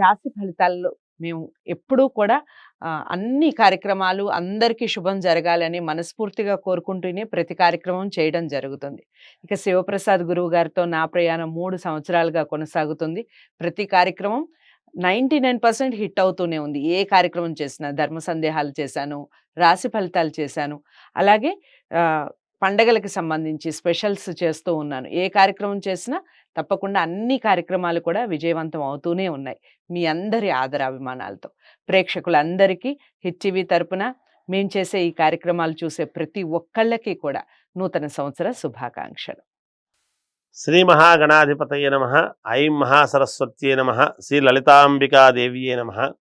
రాశి ఫలితాల్లో మేము ఎప్పుడూ కూడా అన్ని కార్యక్రమాలు అందరికీ శుభం జరగాలని మనస్ఫూర్తిగా కోరుకుంటూనే ప్రతి కార్యక్రమం చేయడం జరుగుతుంది. ఇక శివప్రసాద్ గురువు గారితో నా ప్రయాణం మూడు సంవత్సరాలుగా కొనసాగుతుంది. ప్రతి కార్యక్రమం నైంటీ నైన్ పర్సెంట్ హిట్ అవుతూనే ఉంది. ఏ కార్యక్రమం చేసినా ధర్మ సందేహాలు చేశాను రాశి ఫలితాలు చేశాను. అలాగే పండగలకు సంబంధించి స్పెషల్స్ చేస్తూ ఉన్నాను. ఏ కార్యక్రమం చేసినా తప్పకుండా అన్ని కార్యక్రమాలు కూడా విజయవంతం అవుతూనే ఉన్నాయి. మీ అందరి ఆదరాభిమానాలతో. ప్రేక్షకులందరికీ హిట్ టీవీ తరపున మేము చేసే ఈ కార్యక్రమాలు చూసే ప్రతి ఒక్కళ్ళకి కూడా నూతన సంవత్సర శుభాకాంక్షలు. శ్రీ మహాగణాధిపతయ నమ. ఐం మహాసరస్వత్యే నమ. శ్రీ లలితాంబికాదేవియే నమ.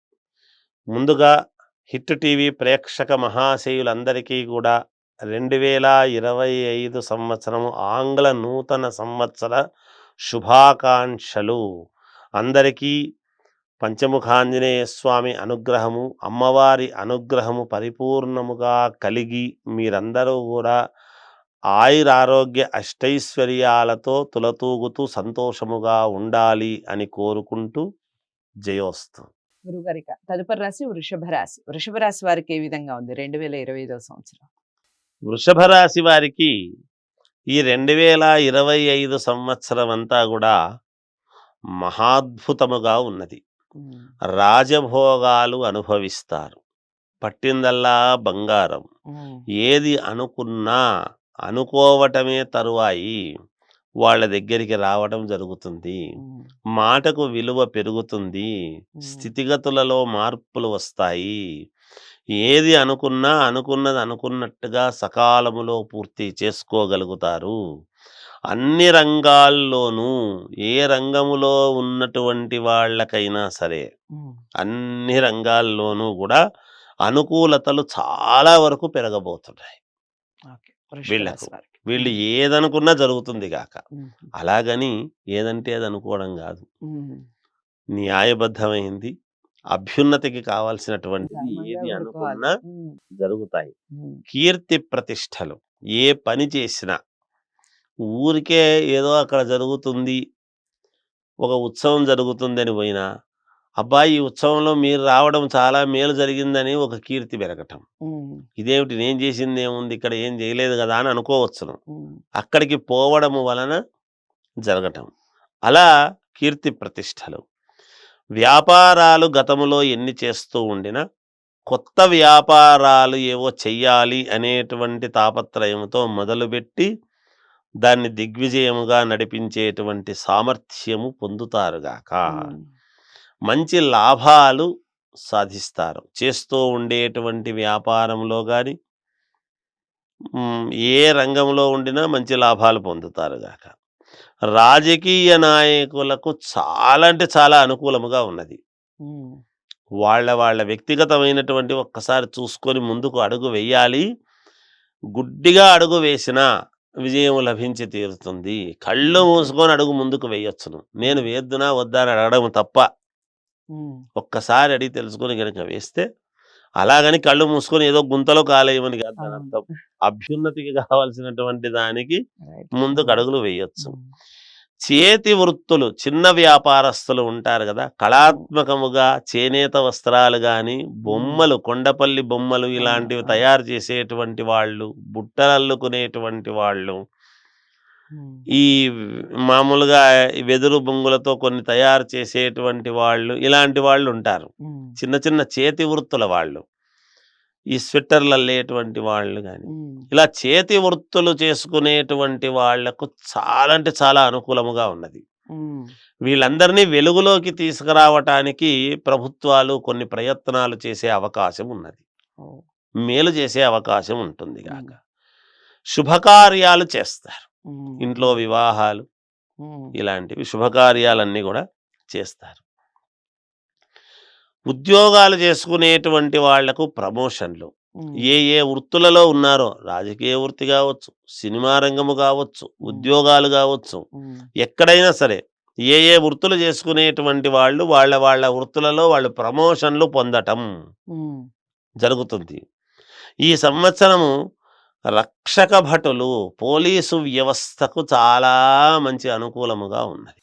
ముందుగా హిట్ టీవీ ప్రేక్షక మహాశయులందరికీ కూడా రెండు వేల ఇరవై ఐదు సంవత్సరము ఆంగ్ల నూతన సంవత్సర శుభాకాంక్షలు. అందరికీ పంచముఖాంజనేయ స్వామి అనుగ్రహము అమ్మవారి అనుగ్రహము పరిపూర్ణముగా కలిగి మీరందరూ కూడా ఆయురారోగ్య అష్టైశ్వర్యాలతో తులతూగుతూ సంతోషముగా ఉండాలి అని కోరుకుంటూ జయోస్తు. గురుగారిక తదుపరి రాశి వృషభ రాశి. వృషభ రాశి వారికి ఏ విధంగా ఉంది? రెండు వేల ఇరవై ఐదవ సంవత్సరం. వృషభ రాశి వారికి ఈ రెండు వేల ఇరవై ఐదు సంవత్సరం అంతా కూడా మహాద్భుతముగా ఉన్నది. రాజభోగాలు అనుభవిస్తారు. పట్టిందల్లా బంగారం. ఏది అనుకున్నా అనుకోవటమే తరువాయి వాళ్ళ దగ్గరికి రావడం జరుగుతుంది. మాటకు విలువ పెరుగుతుంది. స్థితిగతులలో మార్పులు వస్తాయి. ఏది అనుకున్నా అనుకున్నది అనుకున్నట్టుగా సకాలములో పూర్తి చేసుకోగలుగుతారు. అన్ని రంగాల్లోనూ ఏ రంగములో ఉన్నటువంటి వాళ్ళకైనా సరే అన్ని రంగాల్లోనూ కూడా అనుకూలతలు చాలా వరకు పెరగబోతున్నాయి. వీళ్ళకు. వీళ్ళు ఏదనుకున్నా జరుగుతుంది గాక. ఉమ్, అలాగని ఏదంటే అది అనుకోవడం కాదు. న్యాయబద్ధమైంది. అభ్యున్నతికి కావాల్సినటువంటి ఏది. అనుకున్నా జరుగుతాయి. కీర్తి ప్రతిష్టలు ఏ పని చేసినా ఊరికే ఏదో అక్కడ జరుగుతుంది ఒక ఉత్సవం జరుగుతుంది అని పోయినా అబ్బాయి ఈ ఉత్సవంలో మీరు రావడం చాలా మేలు జరిగిందని ఒక కీర్తి పెరగటం ఇదేమిటి నేను చేసింది ఏముంది ఇక్కడ ఏం చేయలేదు కదా అని అనుకోవచ్చును. అక్కడికి పోవడము వలన జరగటం. అలా కీర్తి ప్రతిష్టలు వ్యాపారాలు గతములో ఎన్ని చేస్తూ ఉండినా కొత్త వ్యాపారాలు ఏవో చెయ్యాలి అనేటువంటి తాపత్రయముతో మొదలుపెట్టి దాన్ని దిగ్విజయముగా నడిపించేటువంటి సామర్థ్యము పొందుతారుగాక. మంచి లాభాలు సాధిస్తారు. చేస్తూ ఉండేటువంటి వ్యాపారంలో కానీ ఏ రంగంలో ఉండినా మంచి లాభాలు పొందుతారు గాక రాజకీయ నాయకులకు చాలా అంటే చాలా అనుకూలముగా ఉన్నది. వాళ్ళ వాళ్ళ వ్యక్తిగతమైనటువంటి ఒక్కసారి చూసుకొని ముందుకు అడుగు వేయాలి. గుడ్డిగా అడుగు వేసినా విజయం లభించి తీరుతుంది. కళ్ళు మూసుకొని అడుగు ముందుకు వేయొచ్చును. నేను వేద్దునా వద్దా అని అడగడం తప్ప ఒక్కసారి అడిగి తెలుసుకొని కనుక వేస్తే అలాగని కళ్ళు మూసుకొని ఏదో గుంతలో కాలేయమని కాదు దాని. అర్థం అభ్యున్నతికి కావాల్సినటువంటి దానికి. ముందుకు అడుగులు వేయొచ్చు చేతి వృత్తులు చిన్న వ్యాపారస్తులు ఉంటారు కదా కళాత్మకముగా చేనేత వస్త్రాలు కానీ బొమ్మలు కొండపల్లి బొమ్మలు ఇలాంటివి. తయారు చేసేటువంటి వాళ్ళు బుట్టలు అల్లుకునేటువంటి వాళ్ళు ఈ మామూలుగా వెదురు బొంగులతో కొన్ని తయారు చేసేటువంటి వాళ్ళు ఇలాంటి వాళ్ళు ఉంటారు. చిన్న చిన్న చేతి వృత్తుల వాళ్ళు. ఈ స్వెట్టర్లు అల్లేటువంటి వాళ్ళు కానీ ఇలా చేతి వృత్తులు చేసుకునేటువంటి వాళ్ళకు చాలా అంటే చాలా అనుకూలముగా ఉన్నది. వీళ్ళందరినీ వెలుగులోకి తీసుకురావటానికి ప్రభుత్వాలు కొన్ని ప్రయత్నాలు చేసే అవకాశం ఉన్నది. మేలు చేసే అవకాశం ఉంటుంది కాక శుభకార్యాలు చేస్తారు. ఇంట్లో వివాహాలు ఇలాంటివి శుభకార్యాలన్నీ కూడా చేస్తారు. ఉద్యోగాలు చేసుకునేటువంటి వాళ్ళకు ప్రమోషన్లు. ఏ ఏ వృత్తులలో ఉన్నారో రాజకీయ వృత్తి కావచ్చు సినిమా రంగము కావచ్చు ఉద్యోగాలు కావచ్చు ఎక్కడైనా సరే ఏ ఏ వృత్తులు చేసుకునేటువంటి వాళ్ళు వాళ్ళ వాళ్ళ వృత్తులలో వాళ్ళు ప్రమోషన్లు పొందటం జరుగుతుంది. ఈ సంవత్సరము రక్షక భటులు పోలీసు వ్యవస్థకు చాలా మంచి అనుకూలముగా ఉన్నది.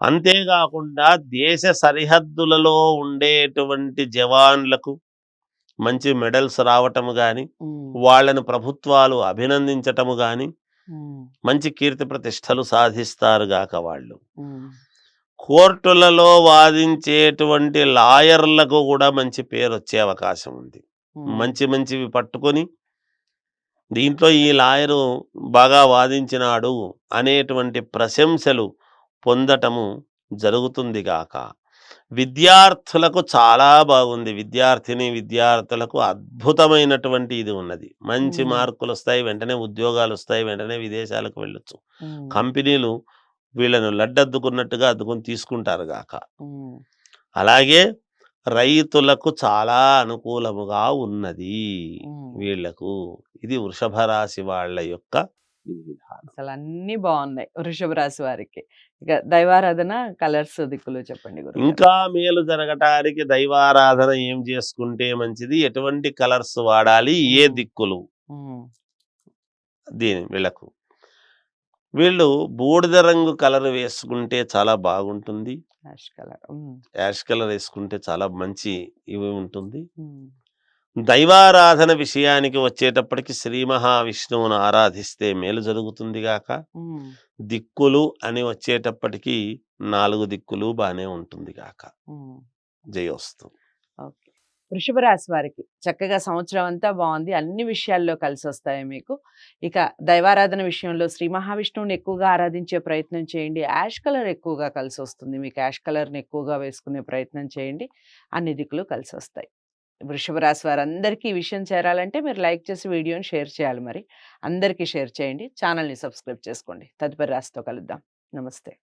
అంతేకాకుండా దేశ సరిహద్దులలో ఉండేటువంటి జవాన్లకు మంచి మెడల్స్ రావటము కానీ వాళ్ళను ప్రభుత్వాలు అభినందించటము కానీ మంచి కీర్తి ప్రతిష్టలు సాధిస్తారు గాక వాళ్ళు. కోర్టులలో వాదించేటువంటి లాయర్లకు కూడా మంచి పేరు వచ్చే అవకాశం ఉంది మంచి మంచివి పట్టుకొని దీంట్లో ఈ లాయరు బాగా వాదించినాడు అనేటువంటి ప్రశంసలు పొందటము జరుగుతుంది గాక. విద్యార్థులకు చాలా బాగుంది. విద్యార్థిని విద్యార్థులకు అద్భుతమైనటువంటి ఇది ఉన్నది. మంచి. మార్కులు వస్తాయి వెంటనే ఉద్యోగాలు వస్తాయి వెంటనే విదేశాలకు వెళ్ళొచ్చు. కంపెనీలు వీళ్ళను లడ్డద్దుకున్నట్టుగా అద్దుకొని తీసుకుంటారు గాక. అలాగే రైతులకు చాలా అనుకూలముగా ఉన్నది. వీళ్ళకు ఇది వృషభ రాశి వాళ్ళ యొక్క అసలు అన్ని బాగున్నాయి వృషభ రాశి వారికి. ఇక దైవారాధన కలర్స్ దిక్కులు చెప్పండి ఇంకా మేలు జరగటానికి దైవారాధన ఏం చేసుకుంటే మంచిది? ఎటువంటి కలర్స్ వాడాలి? ఏ. దిక్కులు? దీని వీళ్ళకు. వీళ్ళు బూడిద రంగు కలర్ వేసుకుంటే చాలా బాగుంటుంది. Ash colour. యాష్ కలర్ వేసుకుంటే చాలా మంచి ఇవి ఉంటుంది. దైవారాధన విషయానికి వచ్చేటప్పటికి శ్రీ మహావిష్ణువును ఆరాధిస్తే మేలు జరుగుతుంది గాక. దిక్కులు అని వచ్చేటప్పటికి నాలుగు దిక్కులు బానే ఉంటుంది గాక. జయోస్తు. వృషభ రాశి వారికి చక్కగా సంవత్సరం అంతా బాగుంది. అన్ని విషయాల్లో కలిసి వస్తాయి మీకు. ఇక దైవారాధన విషయంలో శ్రీ మహావిష్ణువుని ఎక్కువగా ఆరాధించే ప్రయత్నం చేయండి. యాష్ కలర్ ఎక్కువగా కలిసి వస్తుంది. మీకు యాష్ కలర్ని ఎక్కువగా వేసుకునే ప్రయత్నం చేయండి. అన్ని దిక్కులు కలిసి వస్తాయి. వృషభ రాశి వారందరికీ ఈ విషయం చేరాలంటే మీరు లైక్ చేసి వీడియోని షేర్ చేయాలి మరి. అందరికీ షేర్ చేయండి. ఛానల్ని సబ్స్క్రైబ్ చేసుకోండి. తదుపరి రాశితో కలుద్దాం. నమస్తే.